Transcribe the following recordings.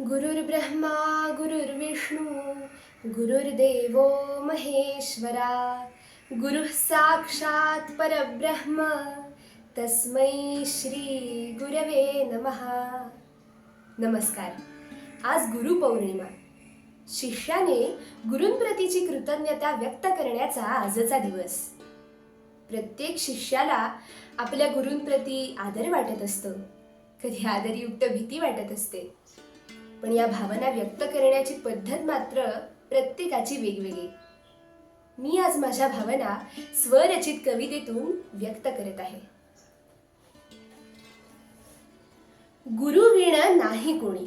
गुरुर्ब्रह्मा गुरुर्विष्णू गुरुर्देवो महेश्वरा गुरुः साक्षात् परब्रह्म तस्मै श्री गुरवे नमः. नमस्कार. आज गुरुपौर्णिमा शिष्याने गुरुंप्रतीची कृतज्ञता व्यक्त करण्याचा आजचा दिवस. प्रत्येक शिष्याला आपल्या गुरूंप्रती आदर वाटत असतो. कधी आदरयुक्त भीती वाटत असते. पण या भावना व्यक्त करण्याची पद्धत मात्र प्रत्येकाची वेगवेगळी. मी आज माझ्या भावना स्वरचित कवितेतून व्यक्त करत आहे. गुरु विण नाही कोणी.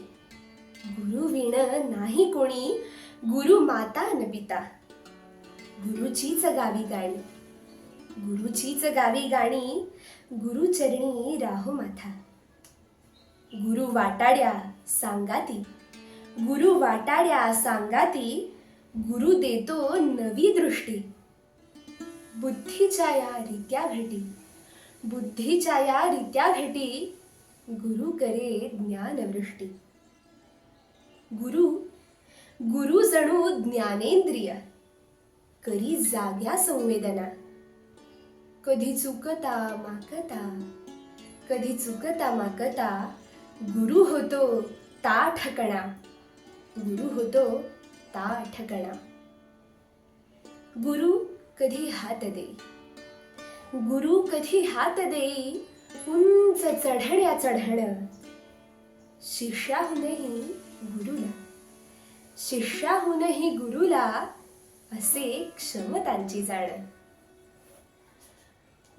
गुरु विण नाही कोणी गुरु माता न पिता. गुरुचीच गावी गाणी. गुरुचीच गावी गाणी गुरुचरणी राहो माथा. गुरु वाटाड्या सांगाती. गुरु वाटाड्या सांगाती गुरु देतो नवी दृष्टी. बुद्धीच्या या रित्या भेटी. बुद्धीच्या या रित्या भेटी गुरु करे ज्ञानवृष्टी. गुरु गुरु जणू ज्ञानेंद्रिय करी जाग्या संवेदना. कधी चुकता माकता कधी चुकता माकता गुरु होतो ता ठकणा. गुरु होतो ता ठकणा. गुरु कधी हात देई? गुरु कधी हात देई? उंच चढण्या चढण. शिष्याहूनही गुरुला. शिष्याहूनही गुरुला असे क्षमतांची जाण.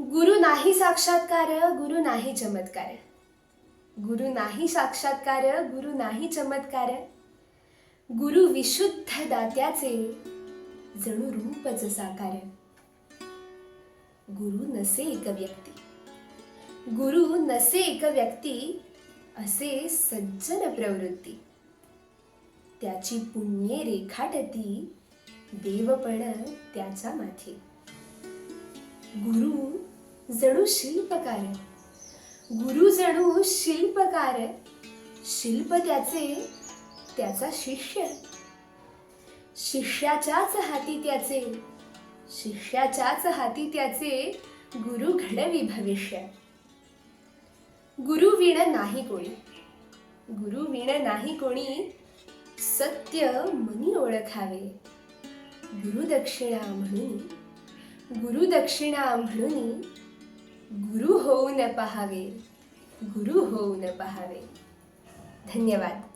गुरु नाही साक्षात्कार गुरु नाही चमत्कार. गुरु नाही साक्षात्कार गुरु नाही चमत्कार. गुरु विशुद्ध दात्याचे जणू रूपच साकार गुरु नसे एक व्यक्ती. गुरु नसे एक व्यक्ती असे सज्जन प्रवृत्ती. त्याची पुण्ये रेखाटती देवपण त्याच्या माथी. गुरु जणू शिल्पकार. गुरु जणू शिल्पकार. शिल्प त्याचे त्याचा शिष्य. शिष्याच्याच हाती त्याचे शिष्याच्याच हाती त्याचे गुरु घडवी भविष्य गुरु विण नाही कोणी. गुरु विण नाही कोणी सत्य मनी ओळखावे. गुरुदक्षिणा म्हणून गुरुदक्षिणा म्हणून गुरु हो होऊन पहावे गुरु होऊन पहावे. धन्यवाद.